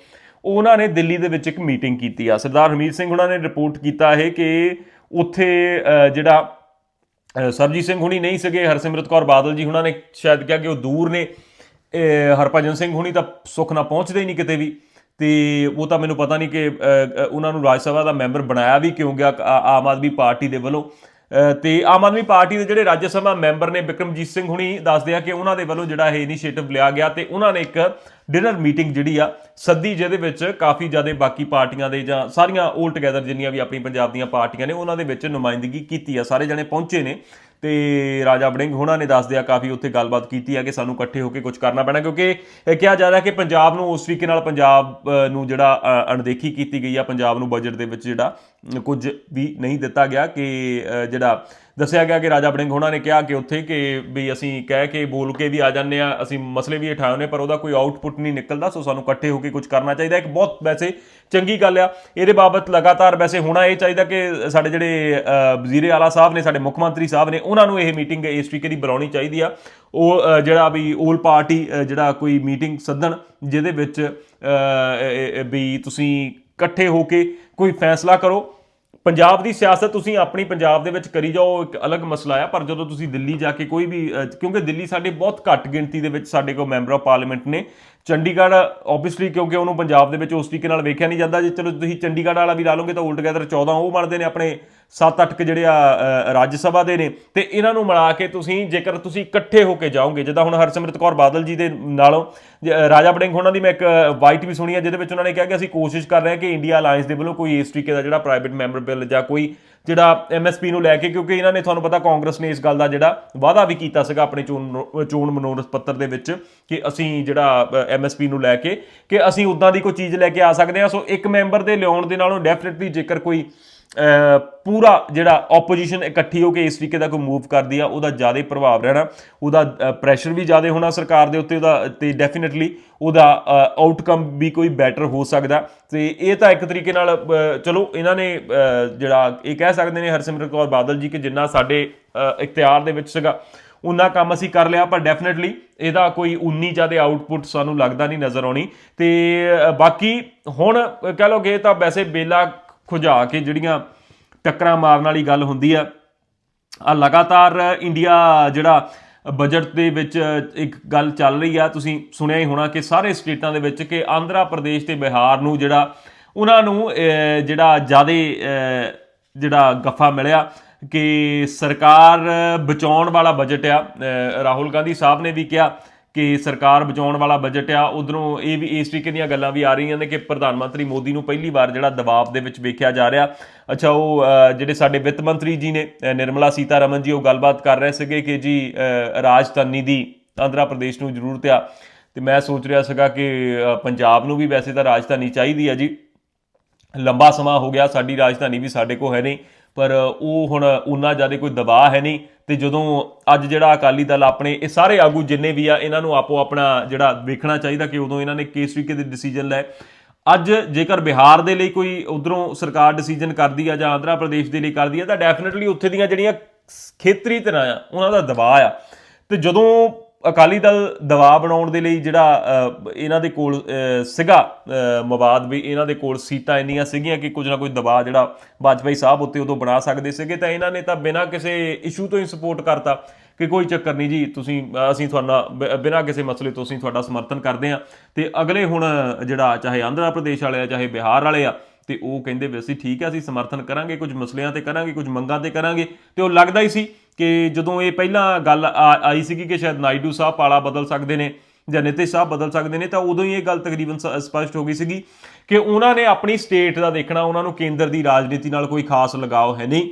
ਉਹਨਾਂ ਨੇ ਦਿੱਲੀ ਦੇ ਵਿੱਚ ਇੱਕ ਮੀਟਿੰਗ ਕੀਤੀ ਆ। ਸਰਦਾਰ ਹਮੀਰ ਸਿੰਘ ਉਹਨਾਂ ਨੇ ਰਿਪੋਰਟ ਕੀਤਾ ਹੈ ਕਿ ਉੱਥੇ ਜਿਹੜਾ ਅ, ਸਰਬਜੀਤ ਸਿੰਘ ਹੁਣੀ ਨਹੀਂ ਸੀਗੇ ਹਰਸਿਮਰਤ ਕੌਰ ਬਾਦਲ ਜੀ ਉਹਨਾਂ ਨੇ ਸ਼ਾਇਦ ਕਿਹਾ ਕਿ ਉਹ ਦੂਰ ਨੇ। ਹਰਭਜਨ ਸਿੰਘ ਹੁਣੀ ਤਾਂ ਸੁੱਖ ਨਾਲ ਪਹੁੰਚਦੇ ਹੀ ਨਹੀਂ ਕਿਤੇ ਵੀ। ਤੇ ਉਹ ਤਾਂ ਮੈਨੂੰ ਪਤਾ ਨਹੀਂ ਕਿ ਉਹਨਾਂ ਨੂੰ ਰਾਜ ਸਭਾ ਦਾ ਮੈਂਬਰ ਬਣਾਇਆ ਵੀ ਕਿਉਂ ਗਿਆ ਆ- ਆਮ ਆਦਮੀ ਪਾਰਟੀ ਦੇ ਵੱਲੋਂ। ਅ, ਤੇ ਆਮ ਆਦਮੀ ਪਾਰਟੀ ਦੇ ਜਿਹੜੇ ਰਾਜ ਸਭਾ ਮੈਂਬਰ ਨੇ ਬਿਕਰਮਜੀਤ ਸਿੰਘ ਹੁਣੀ ਦੱਸਦੇ ਆ ਕਿ ਉਹਨਾਂ ਦੇ ਵੱਲੋਂ ਜਿਹੜਾ ਇਹ ਇਨੀਸ਼ੀਏਟਿਵ ਲਿਆ ਗਿਆ ਤੇ ਉਹਨਾਂ ਨੇ ਇੱਕ ਡਿਨਰ ਮੀਟਿੰਗ ਜਿਹੜੀ ਆ ਸੱਦੀ ਜਿਹਦੇ ਵਿੱਚ ਕਾਫੀ ਜ਼ਿਆਦਾ ਬਾਕੀ ਪਾਰਟੀਆਂ ਦੇ ਜਾਂ ਸਾਰੀਆਂ 올 ਟੁਗੇਦਰ ਜਿੰਨੀਆਂ ਵੀ ਆਪਣੀ ਪੰਜਾਬ ਦੀਆਂ ਪਾਰਟੀਆਂ ਨੇ ਉਹਨਾਂ ਦੇ ਵਿੱਚ ਨੁਮਾਇੰਦਗੀ ਕੀਤੀ ਆ। ਸਾਰੇ ਜਣੇ ਪਹੁੰਚੇ ਨੇ। ਤੇ ਰਾਜਾ ਵੜਿੰਗ ਹੋਣਾ ਨੇ ਦੱਸਦੇ ਆ ਕਾਫੀ ਉੱਥੇ ਗੱਲਬਾਤ ਕੀਤੀ ਆ ਕਿ ਸਾਨੂੰ ਇਕੱਠੇ ਹੋ ਕੇ ਕੁਝ ਕਰਨਾ ਪੈਣਾ, ਕਿਉਂਕਿ ਇਹ ਕਿਹਾ ਜਾ ਰਿਹਾ ਕਿ ਪੰਜਾਬ ਨੂੰ ਉਸ ਤਰੀਕੇ ਨਾਲ ਪੰਜਾਬ ਨੂੰ ਜਿਹੜਾ ਅਣਦੇਖੀ ਕੀਤੀ ਗਈ ਆ, ਪੰਜਾਬ ਨੂੰ ਬਜਟ ਦੇ ਵਿੱਚ ਜਿਹੜਾ ਕੁਝ ਵੀ ਨਹੀਂ ਦਿੱਤਾ ਗਿਆ ਕਿ ਜਿਹੜਾ ਦੱਸਿਆ ਗਿਆ ਕਿ ਰਾਜਾ ਬੜਿੰਗ ਹੋਣਾ ਨੇ ਕਿਹਾ ਕਿ ਉੱਥੇ ਕਿ ਵੀ ਅਸੀਂ ਕਹਿ ਕੇ ਬੋਲ ਕੇ ਵੀ ਆ ਜਾਂਦੇ ਆ ਅਸੀਂ ਮਸਲੇ ਵੀ ਉਠਾਏ ਨੇ ਪਰ ਉਹਦਾ ਕੋਈ ਆਊਟਪੁੱਟ ਨਹੀਂ ਨਿਕਲਦਾ ਸੋ ਸਾਨੂੰ ਇਕੱਠੇ ਹੋ ਕੇ ਕੁਝ ਕਰਨਾ ਚਾਹੀਦਾ ਇੱਕ ਬਹੁਤ ਵੈਸੇ ਚੰਗੀ ਗੱਲ ਆ ਇਹਦੇ ਬਾਬਤ ਲਗਾਤਾਰ ਵੈਸੇ ਹੋਣਾ ਇਹ ਚਾਹੀਦਾ ਕਿ ਸਾਡੇ ਜਿਹੜੇ ਅ, ਵਜ਼ੀਰੇ ਆਲਾ ਸਾਹਿਬ ਨੇ ਸਾਡੇ ਮੁੱਖ ਮੰਤਰੀ ਸਾਹਿਬ ਨੇ ਉਹਨਾਂ ਨੂੰ ਇਹ ਮੀਟਿੰਗ ਇਸ ਤਰੀਕੇ ਦੀ ਬੁਲਾਉਣੀ ਚਾਹੀਦੀ ਆ। ਉਹ ਜਿਹੜਾ ਵੀ 올 ਪਾਰਟੀ ਜਿਹੜਾ ਕੋਈ ਮੀਟਿੰਗ ਸੱਦਣ ਜਿਹਦੇ ਵਿੱਚ ਵੀ ਤੁਸੀਂ ਇਕੱਠੇ ਹੋ ਕੇ ਕੋਈ ਫੈਸਲਾ ਕਰੋ। ਪੰਜਾਬ ਦੀ ਸਿਆਸਤ ਤੁਸੀਂ ਆਪਣੀ ਪੰਜਾਬ ਦੇ ਵਿੱਚ ਕਰੀ ਜਾਓ ਇੱਕ ਅਲੱਗ ਮਸਲਾ ਆ, ਪਰ ਜਦੋਂ ਤੁਸੀਂ ਦਿੱਲੀ ਜਾ ਕੇ ਕੋਈ ਵੀ ਕਿਉਂਕਿ ਦਿੱਲੀ ਸਾਡੇ ਬਹੁਤ ਘੱਟ ਗਿਣਤੀ ਦੇ ਵਿੱਚ ਸਾਡੇ ਕੋਲ ਮੈਂਬਰ ਆਫ ਪਾਰਲੀਮੈਂਟ ਨੇ। ਚੰਡੀਗੜ੍ਹ ਆਬਵੀਅਸਲੀ ਕਿਉਂਕਿ ਉਹਨੂੰ ਪੰਜਾਬ ਦੇ ਵਿੱਚ ਉਸ ਤਰੀਕੇ ਨਾਲ ਵੇਖਿਆ ਨਹੀਂ ਜਾਂਦਾ, ਜੇ ਚਲੋ ਤੁਸੀਂ ਚੰਡੀਗੜ੍ਹ ਵਾਲਾ ਵੀ ਲਾ ਲਓਗੇ ਤਾਂ ਉਲਟ ਗੈਦਰ 14 ਉਹ ਬਣਦੇ ਨੇ ਆਪਣੇ 7-8 ਕ ਜਿਹੜੇ ਆ ਰਾਜ ਸਭਾ ਦੇ ਨੇ। ਤੇ ਇਹਨਾਂ ਨੂੰ ਮਿਲਾ ਕੇ ਤੁਸੀਂ, ਜੇਕਰ ਤੁਸੀਂ ਇਕੱਠੇ ਹੋ ਕੇ ਜਾਓਗੇ, ਜਿੱਦਾਂ ਹੁਣ ਹਰਸਿਮਰਤ ਕੌਰ ਬਾਦਲ ਜੀ ਦੇ ਨਾਲੋਂ, ਜ- ਰਾਜਾ ਬੜਿੰਗ ਉਹਨਾਂ ਦੀ ਮੈਂ ਇੱਕ ਵਾਈਟ ਵੀ ਸੁਣੀ ਹੈ ਜਿਹਦੇ ਵਿੱਚ ਉਹਨਾਂ ਨੇ ਕਿਹਾ ਕਿ ਅਸੀਂ ਕੋਸ਼ਿਸ਼ ਕਰ ਰਹੇ ਹਾਂ ਕਿ ਇੰਡੀਆ ਅਲਾਈਅੰਸ ਦੇ ਵੱਲੋਂ ਕੋਈ ਇਸ ਤਰੀਕੇ ਦਾ ਜਿਹੜਾ ਪ੍ਰਾਈਵੇਟ ਮੈਂਬਰ ਬਿੱਲ ਜਾਂ ਕੋਈ ਜਿਹੜਾ ਐਮਐਸਪੀ ਨੂੰ ਲੈ ਕੇ, ਕਿਉਂਕਿ ਇਹਨਾਂ ਨੇ ਤੁਹਾਨੂੰ ਪਤਾ ਕਾਂਗਰਸ ਨੇ ਇਸ ਗੱਲ ਦਾ ਜਿਹੜਾ ਵਾਅਦਾ ਵੀ ਕੀਤਾ ਸੀਗਾ ਆਪਣੇ ਚੋਣ ਮਨੋ- ਚੋਣ ਮਨੋਰਥ ਪੱਤਰ ਦੇ ਵਿੱਚ ਕਿ ਅਸੀਂ ਜਿਹੜਾ ਐਮਐਸਪੀ ਨੂੰ ਲੈ ਕੇ, ਕਿ ਅਸੀਂ ਉਦਾਂ ਦੀ ਕੋਈ ਚੀਜ਼ ਲੈ ਕੇ ਆ ਸਕਦੇ ਹਾਂ। ਸੋ ਇੱਕ ਮੈਂਬਰ ਦੇ ਲਿਆਉਣ ਦੇ ਨਾਲੋਂ ਡੈਫੀਨਿਟਲੀ ਜੇਕਰ ਕੋਈ ਪੂਰਾ ਜਿਹੜਾ ਆਪੋਜੀਸ਼ਨ ਇਕੱਠੀ ਹੋ ਕੇ ਇਸ ਤਰੀਕੇ ਦਾ ਕੋਈ ਮੂਵ ਕਰਦੀ ਆ, ਉਹਦਾ ਜ਼ਿਆਦਾ ਪ੍ਰਭਾਵ ਰਹਿਣਾ, ਉਹਦਾ ਪ੍ਰੈਸ਼ਰ ਵੀ ਜ਼ਿਆਦਾ ਹੋਣਾ ਸਰਕਾਰ ਦੇ ਉੱਤੇ, ਉਹਦਾ, ਤੇ ਡੈਫੀਨਿਟਲੀ ਉਹਦਾ ਆਊਟਕਮ ਵੀ ਕੋਈ ਬੈਟਰ ਹੋ ਸਕਦਾ। ਤੇ ਇਹ ਤਾਂ ਇੱਕ ਤਰੀਕੇ ਨਾਲ ਚਲੋ ਇਹਨਾਂ ਨੇ ਜਿਹੜਾ ਇਹ ਕਹਿ ਸਕਦੇ ਨੇ ਹਰਸਿਮਰਤ ਕੌਰ ਬਾਦਲ ਜੀ ਕਿ ਜਿੰਨਾ ਸਾਡੇ ਇਖਤਿਆਰ ਦੇ ਵਿੱਚ ਸੀਗਾ ਉਨਾ ਕੰਮ ਅਸੀਂ ਕਰ ਲਿਆ, ਪਰ ਡੈਫੀਨਿਟਲੀ ਇਹਦਾ ਕੋਈ ਉਨੀ ਜ਼ਿਆਦਾ ਆਊਟਪੁੱਟ ਸਾਨੂੰ ਲੱਗਦਾ ਨਹੀਂ ਨਜ਼ਰ ਆਉਣੀ। ਤੇ ਬਾਕੀ ਹੁਣ ਕਹਿ ਲਓ ਕਿ ਤਾਂ ਵੈਸੇ ਬੇਲਾ ਖੁਜਾ ਕੇ ਜਿਹੜੀਆਂ ਟੱਕਰਾਂ ਮਾਰਨ ਵਾਲੀ ਗੱਲ ਹੁੰਦੀ ਆ। ਆ ਲਗਾਤਾਰ ਇੰਡੀਆ ਜਿਹੜਾ ਬਜਟ ਦੇ ਵਿੱਚ ਇੱਕ ਗੱਲ ਚੱਲ ਰਹੀ ਆ। ਤੁਸੀਂ ਸੁਣਿਆ ਹੀ ਹੋਣਾ ਕਿ ਸਾਰੇ ਸਟੇਟਾਂ ਦੇ ਵਿੱਚ ਕਿ ਆਂਧਰਾ ਪ੍ਰਦੇਸ਼ ਤੇ ਬਿਹਾਰ ਨੂੰ ਜਿਹੜਾ ਉਹਨਾਂ ਨੂੰ ਜਿਹੜਾ ਜ਼ਿਆਦਾ ਜਿਹੜਾ ਗੱਫਾ ਮਿਲਿਆ ਕਿ ਸਰਕਾਰ ਬਚਾਉਣ ਵਾਲਾ ਬਜਟ ਆ। ਰਾਹੁਲ ਗਾਂਧੀ ਸਾਹਿਬ ਨੇ ਵੀ ਕਿਹਾ ਕਿ ਸਰਕਾਰ ਬਚਾਉਣ ਵਾਲਾ ਬਜਟ ਆ, ਉਧਰੋਂ ਇਹ ਵੀ, ਇਸ ਤਰੀਕੇ ਦੀਆਂ ਗੱਲਾਂ ਵੀ ਆ ਰਹੀਆਂ ਨੇ ਕਿ ਪ੍ਰਧਾਨ ਮੰਤਰੀ ਮੋਦੀ ਨੂੰ ਪਹਿਲੀ ਵਾਰ ਜਿਹੜਾ ਦਬਾਅ ਦੇ ਵਿੱਚ ਵੇਖਿਆ ਜਾ ਰਿਹਾ। ਅੱਛਾ, ਉਹ ਜਿਹੜੇ ਸਾਡੇ ਵਿੱਤ ਮੰਤਰੀ ਜੀ ਨੇ ਨਿਰਮਲਾ ਸੀਤਾਰਮਨ ਜੀ, ਉਹ ਗੱਲਬਾਤ ਕਰ ਰਹੇ ਸੀਗੇ ਕਿ ਜੀ ਰਾਜਧਾਨੀ ਦੀ ਆਂਧਰਾ ਪ੍ਰਦੇਸ਼ ਨੂੰ ਜ਼ਰੂਰਤ ਆ। ਤੇ ਮੈਂ ਸੋਚ ਰਿਹਾ ਸੀਗਾ ਕਿ ਪੰਜਾਬ ਨੂੰ ਵੀ ਵੈਸੇ ਤਾਂ ਰਾਜਧਾਨੀ ਚਾਹੀਦੀ ਆ ਜੀ। ਲੰਬਾ ਸਮਾਂ ਹੋ ਗਿਆ, ਸਾਡੀ ਰਾਜਧਾਨੀ ਵੀ ਸਾਡੇ ਕੋਲ ਹੈ ਨਹੀਂ, ਪਰ ਉਹ ਹੁਣ ਉਨਾ ਜ਼ਿਆਦਾ ਕੋਈ ਦਬਾਅ ਹੈ ਨਹੀਂ। ਤੇ ਜਦੋਂ ਅੱਜ ਜਿਹੜਾ ਅਕਾਲੀ ਦਲ ਆਪਣੇ, ਇਹ ਸਾਰੇ ਆਗੂ ਜਿੰਨੇ ਵੀ ਆ, ਇਹਨਾਂ ਨੂੰ ਆਪੋ ਆਪਣਾ ਜਿਹੜਾ ਵੇਖਣਾ ਚਾਹੀਦਾ ਕਿ ਉਦੋਂ ਇਹਨਾਂ ਨੇ ਕਿਸ ਤਰੀਕੇ ਦੇ ਡਿਸੀਜਨ ਲੈ। ਅੱਜ ਜੇਕਰ ਬਿਹਾਰ ਦੇ ਲਈ ਕੋਈ ਉਧਰੋਂ ਸਰਕਾਰ ਡਿਸੀਜਨ ਕਰਦੀ ਆ ਜਾਂ ਆਂਧਰਾ ਪ੍ਰਦੇਸ਼ ਦੇ ਲਈ ਕਰਦੀ ਆ, ਤਾਂ ਡੈਫੀਨਿਟਲੀ ਉੱਥੇ ਦੀਆਂ ਜਿਹੜੀਆਂ ਖੇਤਰੀ ਤਰ੍ਹਾਂ ਆ, ਉਹਨਾਂ ਦਾ ਦਬਾਅ ਆ। ਤੇ ਜਦੋਂ ਅਕਾਲੀ ਦਲ ਦਬਾਅ ਬਣਾਉਣ ਦੇ ਲਈ ਜਿਹੜਾ ਇਹਨਾਂ ਦੇ ਕੋਲ ਅ, ਸੀਗਾ ਮਵਾਦ ਵੀ ਇਹਨਾਂ ਦੇ ਕੋਲ ਸੀਟਾਂ ਇੰਨੀਆਂ ਸੀਗੀਆਂ ਕਿ ਕੁਝ ਨਾ ਕੁਝ ਦਬਾਅ ਜਿਹੜਾ ਵਾਜਪਾਈ ਸਾਹਿਬ ਉੱਤੇ ਉਦੋਂ ਬਣਾ ਸਕਦੇ ਸੀਗੇ। ਤਾਂ ਇਹਨਾਂ ਨੇ ਤਾਂ ਬਿਨਾਂ ਕਿਸੇ ਇਸ਼ੂ ਤੋਂ ਹੀ ਸਪੋਰਟ ਕਰਤਾ ਕਿ ਕੋਈ ਚੱਕਰ ਨਹੀਂ ਜੀ ਤੁਸੀਂ ਅਸੀਂ ਤੁਹਾਡਾ ਬ- ਬਿਨਾਂ ਕਿਸੇ ਮਸਲੇ ਤੋਂ ਅਸੀਂ ਤੁਹਾਡਾ ਸਮਰਥਨ ਕਰਦੇ ਹਾਂ। ਤੇ ਅਗਲੇ ਹੁਣ ਜਿਹੜਾ ਚਾਹੇ ਆਂਧਰਾ ਪ੍ਰਦੇਸ਼ ਵਾਲੇ ਆ ਚਾਹੇ ਬਿਹਾਰ ਵਾਲੇ ਆ ਤੇ ਉਹ ਕਹਿੰਦੇ ਵੀ ਅਸੀਂ ਠੀਕ ਹੈ ਅਸੀਂ ਸਮਰਥਨ ਕਰਾਂਗੇ, ਕੁਝ ਮਸਲਿਆਂ ਤੇ ਕਰਾਂਗੇ, ਕੁਝ ਮੰਗਾਂ ਤੇ ਕਰਾਂਗੇ। ਤੇ ਉਹ ਲੱਗਦਾ ਹੀ ਸੀ ਕਿ ਜਦੋਂ ਇਹ ਪਹਿਲਾਂ ਗੱਲ ਆ- ਆਈ ਸੀਗੀ ਕਿ ਸ਼ਾਇਦ ਨਾਇਡੂ ਸਾਹਿਬ ਪਾਲਾ ਬਦਲ ਸਕਦੇ ਨੇ ਜਾਂ ਨਿਤਿਸ਼ ਸਾਹਿਬ ਬਦਲ ਸਕਦੇ ਨੇ, ਤਾਂ ਉਦੋਂ ਹੀ ਇਹ ਗੱਲ ਤਕਰੀਬਨ ਸ- ਸਪਸ਼ਟ ਹੋ ਗਈ ਸੀਗੀ ਕਿ ਉਹਨਾਂ ਨੇ ਆਪਣੀ ਸਟੇਟ ਦਾ ਦੇਖਣਾ, ਉਹਨਾਂ ਨੂੰ ਕੇਂਦਰ ਦੀ ਰਾਜਨੀਤੀ ਨਾਲ ਕੋਈ ਖਾਸ ਲਗਾਓ ਹੈ ਨਹੀਂ,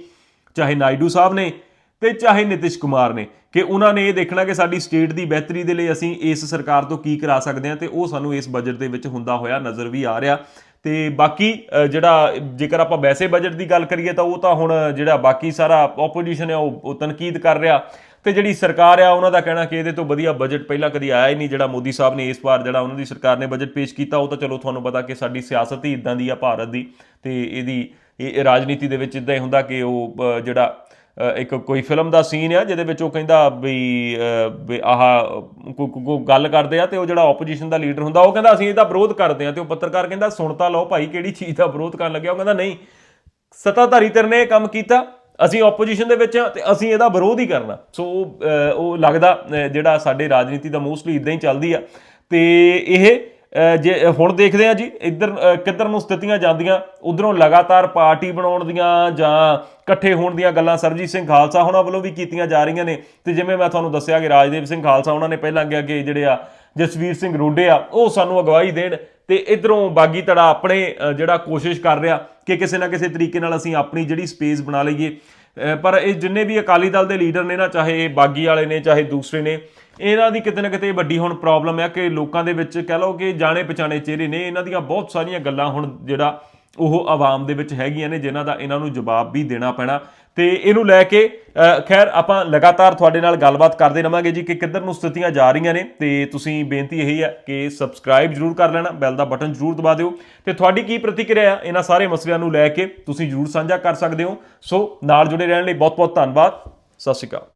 ਚਾਹੇ ਨਾਇਡੂ ਸਾਹਿਬ ਨੇ ਤੇ ਚਾਹੇ ਨਿਤਿਸ਼ ਕੁਮਾਰ ਨੇ, ਕਿ ਉਹਨਾਂ ਨੇ ਇਹ ਦੇਖਣਾ ਕਿ ਸਾਡੀ ਸਟੇਟ ਦੀ ਬਿਹਤਰੀ ਦੇ ਲਈ ਅਸੀਂ ਇਸ ਸਰਕਾਰ ਤੋਂ ਕੀ ਕਰਾ ਸਕਦੇ ਹਾਂ ਤੇ ਉਹ ਸਾਨੂੰ ਇਸ ਬਜਟ ਦੇ ਵਿੱਚ ਹੁੰਦਾ ਹੋਇਆ ਨਜ਼ਰ ਵੀ ਆ ਰਿਹਾ। ਤੇ ਬਾਕੀ ਜਿਹੜਾ ਜੇਕਰ ਆਪਾਂ ਵੈਸੇ ਬਜਟ ਦੀ ਗੱਲ ਕਰੀਏ ਤਾਂ ਉਹ ਤਾਂ ਹੁਣ ਜਿਹੜਾ ਬਾਕੀ ਸਾਰਾ ਆਪੋਜੀਸ਼ਨ ਹੈ ਉਹ ਤਨਕੀਦ ਕਰ ਰਿਹਾ। ਤੇ ਜਿਹੜੀ ਸਰਕਾਰ ਆ, ਉਹਨਾਂ ਦਾ ਕਹਿਣਾ ਕਿ ਇਹਦੇ ਤੋਂ ਵਧੀਆ ਬਜਟ ਪਹਿਲਾਂ ਕਦੀ ਆਇਆ ਹੀ ਨਹੀਂ। ਜਿਹੜਾ ਮੋਦੀ ਸਾਹਿਬ ਨੇ ਇਸ ਵਾਰ ਜਿਹੜਾ ਉਹਨਾਂ ਦੀ ਸਰਕਾਰ ਨੇ ਬਜਟ ਪੇਸ਼ ਕੀਤਾ, ਉਹ ਤਾਂ ਚਲੋ ਤੁਹਾਨੂੰ ਪਤਾ ਕਿ ਸਾਡੀ ਸਿਆਸਤ ਹੀ ਇਦਾਂ ਦੀ ਆ ਭਾਰਤ ਦੀ। ਤੇ ਇਹਦੀ, ਇਹ ਰਾਜਨੀਤੀ ਦੇ ਵਿੱਚ ਇਦਾਂ ਹੀ ਹੁੰਦਾ ਕਿ ਉਹ ਜਿਹੜਾ ਇੱਕ ਕੋਈ ਫਿਲਮ ਦਾ ਸੀਨ ਆ ਜਿਹਦੇ ਵਿੱਚ ਉਹ ਕਹਿੰਦਾ ਵੀ ਅ, ਆਹ ਕੋਈ ਗੱਲ ਕਰਦੇ ਆ ਤੇ ਉਹ ਜਿਹੜਾ ਆਪੋਜੀਸ਼ਨ ਦਾ ਲੀਡਰ ਹੁੰਦਾ ਉਹ ਕਹਿੰਦਾ ਅਸੀਂ ਇਹਦਾ ਵਿਰੋਧ ਕਰਦੇ ਆ ਤੇ ਉਹ ਪੱਤਰਕਾਰ ਕਹਿੰਦਾ ਸੁਣ ਤਾਂ ਲਓ ਭਾਈ ਕਿਹੜੀ ਚੀਜ਼ ਦਾ ਵਿਰੋਧ ਕਰਨ ਲੱਗਿਆ। ਉਹ ਕਹਿੰਦਾ ਨਹੀਂ ਸੱਤਾਧਾਰੀ ਧਿਰ ਨੇ ਇਹ ਕੰਮ ਕੀਤਾ ਅਸੀਂ ਆਪੋਜੀਸ਼ਨ ਦੇ ਵਿੱਚ ਆ ਤੇ ਅਸੀਂ ਇਹਦਾ ਵਿਰੋਧ ਹੀ ਕਰਨਾ। ਸੋ ਉਹ ਲੱਗਦਾ ਜਿਹੜਾ ਸਾਡੇ ਰਾਜਨੀਤੀ ਦਾ ਮੋਸਟਲੀ ਇਦਾਂ ਹੀ ਚੱਲਦੀ ਆ ਤੇ ਇਹ ਜੇ ਹੁਣ ਦੇਖਦੇ ਆ ਜੀ, ਇੱਧਰ ਕਿੱਧਰ ਨੂੰ ਸਥਿਤੀਆਂ ਜਾਂਦੀਆਂ, ਉਧਰੋਂ ਲਗਾਤਾਰ ਪਾਰਟੀ ਬਣਾਉਣ ਦੀਆਂ ਜਾਂ ਇਕੱਠੇ ਹੋਣ ਦੀਆਂ ਗੱਲਾਂ ਸਰਜੀਤ ਸਿੰਘ ਖਾਲਸਾ ਉਹਨਾਂ ਵੱਲੋਂ ਵੀ ਕੀਤੀਆਂ ਜਾ ਰਹੀਆਂ ਨੇ। ਤੇ ਜਿਵੇਂ ਮੈਂ ਤੁਹਾਨੂੰ ਦੱਸਿਆ ਕਿ ਰਾਜਦੇਵ ਸਿੰਘ ਖਾਲਸਾ, ਉਹਨਾਂ ਨੇ ਪਹਿਲਾਂ ਕਿਹਾ ਕਿ ਜਿਹੜੇ ਆ, ਜਸਵੀਰ ਸਿੰਘ ਰੋਡੇ ਆ, ਉਹ ਸਾਨੂੰ ਅਗਵਾਈ ਦੇਣ ਤੇ ਇਧਰੋਂ ਬਾਗੀ ਧੜਾ ਆਪਣੇ ਜਿਹੜਾ ਕੋਸ਼ਿਸ਼ ਕਰ ਰਿਹਾ ਕਿ ਕਿਸੇ ਨਾ ਕਿਸੇ ਤਰੀਕੇ ਨਾਲ ਅਸੀਂ ਆਪਣੀ ਜਿਹੜੀ ਸਪੇਸ ਬਣਾ ਲਈਏ। ਪਰ ਇਹ ਜਿੰਨੇ ਵੀ ਅਕਾਲੀ ਦਲ ਦੇ ਲੀਡਰ ਨੇ ਨਾ, ਚਾਹੇ ਬਾਗੀ ਵਾਲੇ ਨੇ, ਚਾਹੇ ਦੂਸਰੇ ਨੇ, ਇਹਨਾਂ ਦੀ ਕਿਤੇ ਨਾ ਕਿਤੇ ਵੱਡੀ ਹੁਣ ਪ੍ਰੋਬਲਮ ਹੈ ਕਿ ਲੋਕਾਂ ਦੇ ਵਿੱਚ ਕਹਿ ਲਓ ਕਿ ਜਾਣੇ ਪਛਾਣੇ ਚਿਹਰੇ ਨੇ, ਇਹਨਾਂ ਦੀਆਂ ਬਹੁਤ ਸਾਰੀਆਂ ਗੱਲਾਂ ਹੁਣ ਜਿਹੜਾ ਉਹ ਆਵਾਮ ਦੇ ਵਿੱਚ ਹੈਗੀਆਂ ਨੇ, ਜਿਨ੍ਹਾਂ ਦਾ ਇਹਨਾਂ ਨੂੰ ਜਵਾਬ ਵੀ ਦੇਣਾ ਪੈਣਾ। ਤੇ ਇਹਨੂੰ ਲੈ ਕੇ ਖੈਰ, ਆਪਾਂ ਲਗਾਤਾਰ ਤੁਹਾਡੇ ਨਾਲ ਗੱਲਬਾਤ ਕਰਦੇ ਰਵਾਂਗੇ ਜੀ ਕਿ ਕਿੱਧਰ ਨੂੰ ਸਥਿਤੀਆਂ ਜਾ ਰਹੀਆਂ ਨੇ। ਤੇ ਤੁਸੀਂ ਬੇਨਤੀ ਇਹੀ ਹੈ ਕਿ ਸਬਸਕ੍ਰਾਈਬ ਜਰੂਰ ਕਰ ਲੈਣਾ, ਬੈਲ ਦਾ ਬਟਨ ਜਰੂਰ ਦਬਾ ਦਿਓ। ਤੇ ਤੁਹਾਡੀ ਕੀ ਪ੍ਰਤੀਕਿਰਿਆ ਹੈ ਇਹਨਾਂ ਸਾਰੇ ਮਸਲਿਆਂ ਨੂੰ ਲੈ ਕੇ ਤੁਸੀਂ ਜਰੂਰ ਸਾਂਝਾ ਕਰ ਸਕਦੇ ਹੋ। ਸੋ ਨਾਲ ਜੁੜੇ ਰਹਿਣ ਲਈ ਬਹੁਤ ਬਹੁਤ ਧੰਨਵਾਦ। ਸਤਿ ਸ਼੍ਰੀ ਅਕਾਲ।